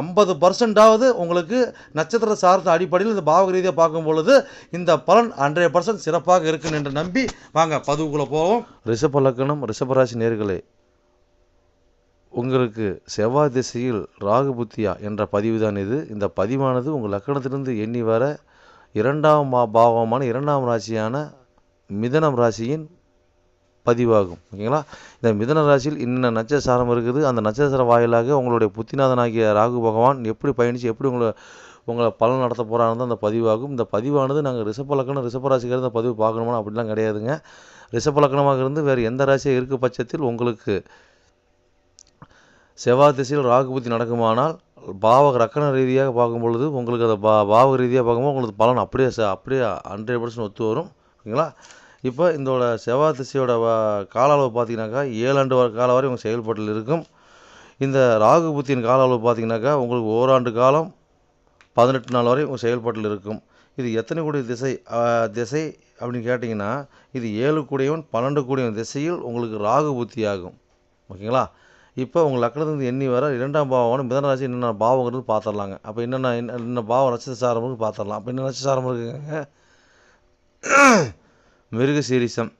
ஐம்பது பர்சன்டாவது உங்களுக்கு நட்சத்திர சார்ந்த அடிப்படையில் இந்த பாவக ரீதியாக பார்க்கும் பொழுது இந்த பலன் ஹண்ட்ரட் பர்சன்ட் சிறப்பாக இருக்குன்னு என்று நம்பி வாங்க பதிவுக்குள்ளே போவோம். ரிஷப லக்கணம் ரிஷபராசி நேர்களே உங்களுக்கு செவ்வாய் திசையில் ராகு புத்தியா என்ற பதிவு தான் இது. இந்த பதிவானது உங்கள் லக்கணத்திலிருந்து எண்ணி வர இரண்டாம் பாவமான இரண்டாம் ராசியான மிதனம் ராசியின் பதிவாகும். ஓகேங்களா? இந்த மிதன ராசியில் இன்ன நட்சத்திரம் இருக்குது? அந்த நட்சத்திர வாயிலாக உங்களுடைய புத்திநாதனாகிய ராகு பகவான் எப்படி பயணித்து எப்படி உங்களை உங்களை பலன் நடத்த போகிறான்னு அந்த பதிவாகும். இந்த பதிவானது நாங்கள் ரிஷபலக்கணம் லக்கணம் இந்த பதிவு பார்க்கணுமா அப்படிலாம் கிடையாதுங்க. ரிஷபலக்கணமாக இருந்து வேறு எந்த ராசியாக இருக்க பட்சத்தில் உங்களுக்கு செவ்வாய் திசையில் ராகு புத்தி நடக்குமானால் பாவக ரக்கண ரீதியாக பார்க்கும் பொழுது உங்களுக்கு அதை பா பாவக ரீதியாக பார்க்கும்போது உங்களுக்கு பலன் அப்படியே அப்படியே ஹண்ட்ரட் பர்சன்ட் ஒத்து வரும். ஓகேங்களா? இப்போ இதோட செவ்வாய் திசையோட கால அளவு பார்த்தீங்கன்னாக்கா ஏழு ஆண்டு வர காலம் வரை உங்கள் செயல்பாட்டில் இருக்கும். இந்த ராகு புத்தியின் கால அளவு பார்த்தீங்கன்னாக்கா உங்களுக்கு ஓராண்டு காலம் பதினெட்டு நாள் வரை உங்கள் செயல்பாட்டில் இருக்கும். இது எத்தனை கூடிய திசை? திசை அப்படின்னு கேட்டிங்கன்னா இது ஏழு கூடியவன் பன்னெண்டு கூடியவன் திசையில் உங்களுக்கு ராகு புத்தி ஆகும் ஓகேங்களா? இப்போ உங்கள் லக்னத்துக்கு எண்ணி வர இரண்டாம் பாவம்னு மிதன ராசி என்னென்ன பாவங்கிறது பார்த்துடலாங்க அப்போ என்னென்ன என்ன பாவம் நட்சத்திர சாரம் பார்த்துடலாம் அப்போ என்ன நட்சத்திரம் இருக்குங்க? மிருக சீரிசம்.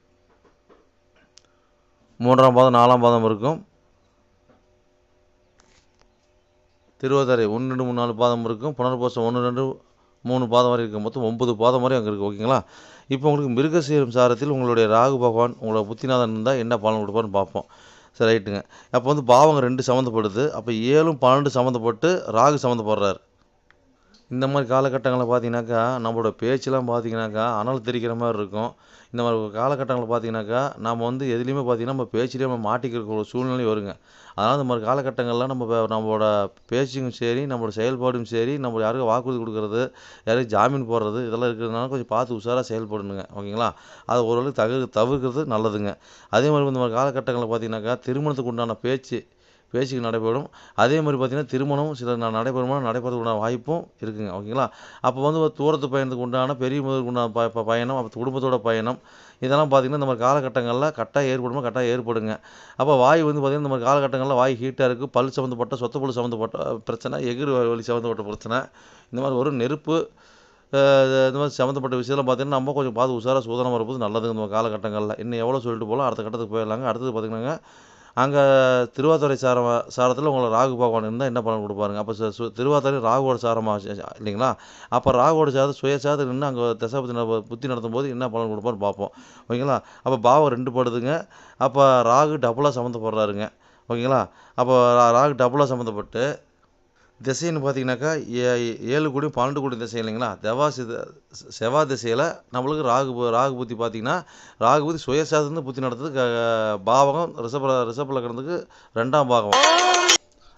மூன்றாம் பாதம் நாலாம் பாதம் இருக்கும். திருவதரை ஒன்று ரெண்டு மூணு நாலு பாதம் இருக்கும். புனர்போசம் ஒன்று ரெண்டு மூணு பாதம் வரை இருக்கும். மொத்தம் ஒன்பது பாதம் வரை அங்கே இருக்குது ஓகேங்களா? இப்போ உங்களுக்கு மிருகசீரம் சாரத்தில் உங்களுடைய ராகு பகவான் உங்களோட புத்திநாதன் இருந்தால் என்ன பலன் கொடுப்பான்னு பார்ப்போம். சரி ரைட்டுங்க. அப்போ வந்து பாவங்க ரெண்டு சம்மந்தப்படுது. அப்போ ஏழும் பன்னெண்டு சம்மந்தப்பட்டு ராகு சம்மந்தப்படுறாரு. இந்த மாதிரி காலகட்டங்களில் பார்த்தீங்கன்னாக்கா நம்மளோட பேச்செல்லாம் பார்த்தீங்கன்னாக்கா அனல் தெரிக்கிற மாதிரி இருக்கும். இந்த மாதிரி காலகட்டங்களில் பார்த்தீங்கன்னாக்கா நம்ம வந்து எதுலேயுமே பார்த்தீங்கன்னா நம்ம பேச்சிலே நம்ம மாட்டிக்கிற ஒரு சூழ்நிலை வருங்க. அதனால் இந்த மாதிரி காலகட்டங்களில் நம்ம நம்மளோட பேச்சும் சரி நம்மளோட செயல்பாடும் சரி நம்ம யாருக்கும் வாக்குறுதி கொடுக்கறது யாருக்கும் ஜாமீன் போடுறது இதெல்லாம் இருக்கிறதுனால கொஞ்சம் பார்த்து உஷாராக செயல்படணுங்க. ஓகேங்களா? அது ஓரளவுக்கு தவிர தவிர்க்கிறது நல்லதுங்க. அதே மாதிரி இந்த மாதிரி காலகட்டங்களில் பார்த்தீங்கன்னாக்கா திருமணத்துக்கு உண்டான பேச்சு பேச்சுக்கு நடைபெறும். அதே மாதிரி பார்த்திங்கன்னா திருமணம் சில ந- நடைபெறுமா நடைபெறதுக்கு உண்டான வாய்ப்பும் இருக்குங்க. ஓகேங்களா? அப்போ வந்து ஒரு தூரத்து பயணத்துக்கு உண்டான பெரிய முதலுக்கு உண்டான ப ப- பயணம் அப்போ குடும்பத்தோட பயணம் இதெல்லாம் பார்த்தீங்கன்னா இந்த மாதிரி காலகட்டங்களில் கரெக்டாக ஏற்படுமா? கரெக்டாக ஏற்படுங்க. அப்போ வாய் வந்து பார்த்தீங்கன்னா இந்த மாதிரி காலகட்டங்களில் வாய் ஹீட்டாக இருக்குது பல் சம்மந்தப்பட்ட சொத்த பல் சம்மந்தப்பட்ட பிரச்சனை எகிர் வலி சம்மந்தப்பட்ட பிரச்சனை இந்த மாதிரி ஒரு நெருப்பு இந்த மாதிரி சம்மந்தப்பட்ட விஷயம்லாம் பார்த்தீங்கன்னா நம்ம கொஞ்சம் பார்த்து உஷாராக சூதனம் இருப்பது நல்லதுங்க இந்த காலகட்டங்களில். இன்னும் எவ்வளோ சொல்லிட்டு போகலாம் அடுத்த கட்டத்துக்கு போயிடலாங்க. அடுத்தது பார்த்தீங்கன்னா அங்கே திருவாத்துறை சாரம் சாரத்தில் உங்களை ராகு பகவான் இருந்தால் என்ன பலன் கொடுப்பாருங்க? அப்போ சு- சு- திருவாத்துறை ராகுவோட சாரமாக இல்லைங்களா? அப்போ ராகுவோட சாதம் சுய சாதம் நின்று அங்கே தசாபதி புத்தி நடத்தும் போது என்ன பலன் கொடுப்பாரு பார்ப்போம் ஓகேங்களா? அப்போ பாவம் ரெண்டு படுதுங்க. அப்போ ராகு டபுளாக சம்மந்தப்படுறாருங்க. ஓகேங்களா? அப்போ ரா- ராகு டபுளாக சம்மந்தப்பட்டு திசைன்னு பார்த்தீங்கன்னாக்கா ஏ- ஏழு கோடி பன்னெண்டு கோடி திசை இல்லைங்களா? தெவாசி செவ்வாய் திசையில் நம்மளுக்கு ராகு பு- ராகு புத்தி பார்த்தீங்கன்னா ராகு புத்தி சுயசாதந்து புத்தி நடத்துறது பாவகம் ரிஷப ரிஷப லக்கணத்துக்கு ரெண்டாம் பாகம்.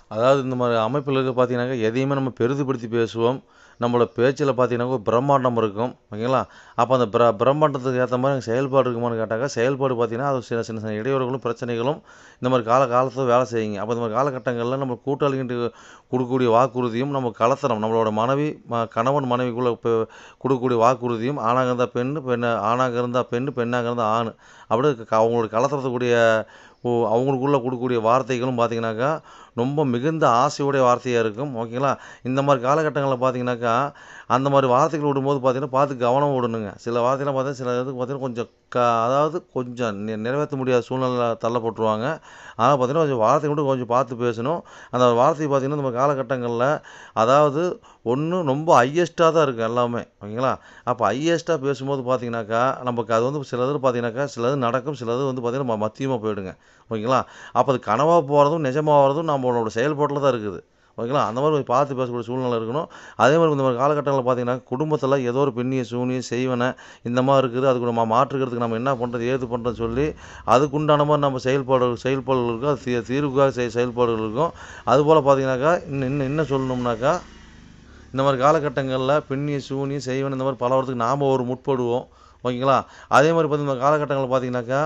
அதாவது இந்த மாதிரி அமைப்பில் இருக்க பார்த்தீங்கன்னாக்கா எதையுமே நம்ம பெரிதுபடுத்தி பேசுவோம். நம்மளோட பேச்சில் பார்த்தீங்கன்னா ஒரு பிரம்மாண்டம் இருக்கும். ஓகேங்களா? அப்போ அந்த பிர பிரம்மாண்டத்துக்கு ஏற்ற மாதிரி செயல்பாடு இருக்குமான்னு கேட்டாக்கா செயல்பாடு பார்த்தீங்கன்னா அது சின்ன சின்ன சின்ன இடையூறுகளும் பிரச்சனைகளும் இந்த மாதிரி கால காலத்தில் வேலை செய்யுங்க. அப்போ இந்த மாதிரி காலகட்டங்களில் நம்ம கூட்டாளிகிட்டு கொடுக்கக்கூடிய வாக்குறுதியும் நம்ம கலத்தனம் நம்மளோட மனைவி ம- கணவன் மனைவிக்குள்ளே இப்போ கொடுக்கக்கூடிய வாக்குறுதியும் ஆணாக இருந்தால் பெண் பெண்ணு ஆணாக இருந்தால் பெண் பெண்ணாக இருந்தால் ஆண். அப்படியே அவங்களோட கலத்துறதுக்கூடிய ஓ அவங்களுக்குள்ளே கொடுக்கக்கூடிய வார்த்தைகளும் பார்த்தீங்கன்னாக்கா ரொம்ப மிகுந்த ஆசையுடைய வார்த்தையாக இருக்கும். ஓகேங்களா இந்த மாதிரி காலகட்டங்களில் பார்த்தீங்கன்னாக்கா அந்த மாதிரி வார்த்தைகள் விடும்போது பார்த்தீங்கன்னா பார்த்து கவனம் விடணுங்க சில வார்த்தைலாம் பார்த்தா சில இதுக்கு பார்த்தீங்கன்னா கொஞ்சம் க அதாவது கொஞ்சம் நி- நிறைவேற்ற முடியாத சூழ்நிலை தள்ளப்பட்டுருவாங்க. ஆனால் பார்த்தீங்கன்னா கொஞ்சம் வார்த்தை மட்டும் கொஞ்சம் பார்த்து பேசணும். அந்த வார்த்தை பார்த்தீங்கன்னா நம்ம காலகட்டங்களில் அதாவது ஒன்று ரொம்ப ஹையஸ்ட்டாக தான் இருக்குது எல்லாமே. ஓகேங்களா அப்போ ஹையஸ்ட்டாக பேசும்போது பார்த்தீங்கன்னாக்கா நமக்கு அது வந்து சிலது பார்த்தீங்கன்னாக்கா சிலது நடக்கும் சிலது வந்து பார்த்தீங்கன்னா மத்தியமாக போயிடுங்க. ஓகேங்களா? அப்போ அது கனவாக போகிறதும் நிஜமாகிறதும் நம்மளோட செயல்பாட்டில் தான் இருக்குது. ஓகேங்களா? அந்த மாதிரி கொஞ்சம் பார்த்து பேசக்கூடிய சூழ்நிலை இருக்கணும். அதே மாதிரி இந்த மாதிரி காலகட்டங்களில் பார்த்தீங்கன்னா குடும்பத்தில் ஏதோ ஒரு பெண்ணிய சூனிய செய்வனை இந்த மாதிரி இருக்குது. அதுக்கு நம்ம மாற்றுக்கிறதுக்கு நம்ம என்ன பண்ணுறது ஏது பண்ணுறதுன்னு சொல்லி அதுக்குண்டான மாதிரி நம்ம செயல்பாடு செயல்பாடுகள் இருக்கும். அது தீ- தீர்வுக்காக செய் செயல்பாடுகள் இருக்கும். அதுபோல் பார்த்தீங்கன்னாக்கா இன்னும் இன்னும் என்ன சொல்லணும்னாக்கா இந்த மாதிரி காலகட்டங்களில் பெண்ணிய சூனிய செய்வன் இந்த மாதிரி பல வரத்துக்கு நாம் ஒரு முற்படுவோம். ஓகேங்களா? அதே மாதிரி பார்த்தீங்கன்னா காலகட்டங்களில் பார்த்தீங்கன்னாக்கா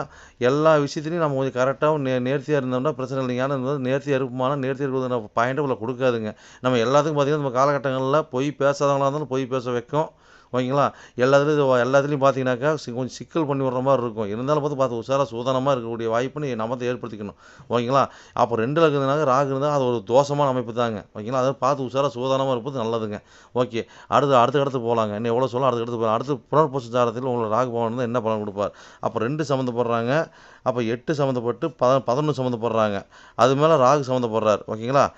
எல்லா விஷயத்துலையும் நம்ம கொஞ்சம் கரெக்டாகவும் நே நேர்த்தியாக இருந்தோம்னா பிரச்சனை இல்லைங்க. ஏன்னா நேர்த்தியாக இருப்போமான நேர்த்தியாக இருக்கிறது பாயிண்ட் உள்ள கொடுக்காதுங்க. நம்ம எல்லாத்துக்கும் பார்த்தீங்கன்னா நம்ம காலகட்டங்களில் பொய் பேசாதவங்களாக இருந்தாலும் பொய் பேச வைக்கும். ஓகேங்களா? எல்லாத்துலேயும் எல்லாத்துலேயும் பார்த்தீங்கன்னாக்கா சி- கொஞ்சம் சிக்கல் பண்ணி விடுற மாதிரி இருக்கும். இருந்தாலும் பார்த்து பார்த்து உஷாராக சூதனமாக இருக்கக்கூடிய வாய்ப்புன்னு நம்ம தான் ஏற்படுத்திக்கணும். ஓகேங்களா? அப்போ ரெண்டில் இருக்கிறதுனால ராகு இருந்தால் அது ஒரு தோஷமான அமைப்பு தாங்க. ஓகேங்களா? அதை பார்த்து உஷாராக சூதானமாக இருப்பது நல்லதுங்க. ஓகே. அடுத்து அடுத்த இடத்துக்கு போகலாங்க இன்னும் எவ்வளோ சொல்ல அடுத்த இடத்துக்கு போகலாம் அடுத்து புனர்பூச ஜாதகத்தில் உங்களுக்கு ராகு பவன் என்ன பலன் கொடுப்பார்? அப்போ ரெண்டு சம்மந்தப்படுறாங்க. அப்போ எட்டு சம்மந்தப்பட்டு பத பதினொன்று சம்மந்தப்படுறாங்க. அது மேலே ராகு சம்மந்தப்படுறார். ஓகேங்களா?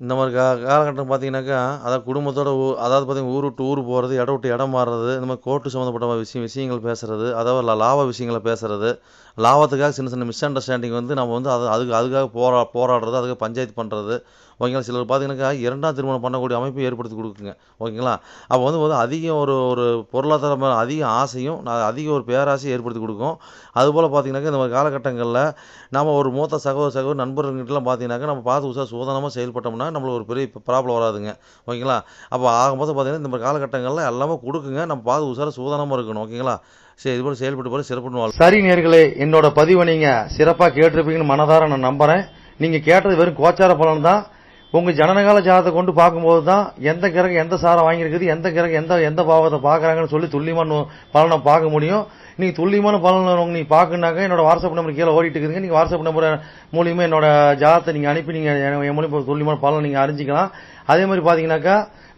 இந்த மாதிரி கா காலகட்டம் பார்த்தீங்கன்னாக்கா அதாவது குடும்பத்தோட ஊ அதாவது பார்த்தீங்கன்னா ஊர் விட்டு ஊர் போகிறது இடம் விட்டு இடம் மாறுறது இந்த மாதிரி கோர்ட்டு சம்மந்தப்பட்ட விஷயம் விஷயங்கள் பேசுகிறது அதாவது லா- லாப விஷயங்களை பேசுகிறது லாபத்துக்காக சின்ன சின்ன மிஸ் அண்டர்ஸ்டாண்டிங் வந்து நம்ம வந்து அது அதுக்கு அதுக்காக போரா போராடுறது அதுக்கு பஞ்சாயத்து பண்ணுறது ஓகேங்களா? சிலர் பார்த்தீங்கன்னாக்கா இரண்டாம் திருமணம் பண்ணக்கூடிய அமைப்பு ஏற்படுத்தி கொடுக்குங்க. ஓகேங்களா? அப்போ வந்து வந்து அதிக ஒரு ஒரு பொருளாதார அதிக ஆசையும் நான் அதிக ஒரு பேராசையும் ஏற்படுத்தி கொடுக்கும். அதுபோல் பார்த்தீங்கன்னாக்கா இந்த மாதிரி காலகட்டங்களில் நம்ம ஒரு மூத்த சகோதர சகோதர நண்பர்கள்கிட்டலாம் பார்த்தீங்கன்னாக்கா நம்ம பார்த்து உஷா சூதனமாக செயல்பட்டோம்னா நம்மளுக்கு ஒரு பெரிய ப்ராப்ளம் வராதுங்க. ஓகேங்களா? அப்போ ஆகும்போது பார்த்தீங்கன்னா இந்த மாதிரி காலகட்டங்களில் எல்லாமே கொடுக்குங்க. நம்ம பார்த்து உஷார சூதனமாக இருக்கணும். ஓகேங்களா? சரி இது போல் செயல்பட்டு போல சிறப்பு சரி நேர்களே என்னோட பதிவை நீங்க சிறப்பாக கேட்டிருப்பீங்கன்னு மனதார நான் நம்புறேன். நீங்க கேட்டது வெறும் கோச்சார பலன் தான். உங்க ஜனனகால ஜாதகத்தை கொண்டு பார்க்கும்போது தான் எந்த கிரகம் எந்த சாரம் வாங்கியிருக்குது எந்த கிரகம் எந்த எந்த பாவத்தை பார்க்குறாங்கன்னு சொல்லி துல்லியமான பலனை பார்க்க முடியும். நீங்க துல்லியமான பலன் உங்க நீங்க பார்க்கணுனாக்க என்னோட வாட்ஸ்அப் நம்பர் கீழே ஓடிட்டு இருக்குதுங்க. நீங்க வாட்ஸ்அப் நம்பர் மூலியமா என்னோட ஜாதகத்தை நீங்க அனுப்பி நீங்க என் என் மூலியமா துல்லியமான பலன் நீங்க அறிஞ்சிக்கலாம். அதே மாதிரி பாத்தீங்கன்னாக்கா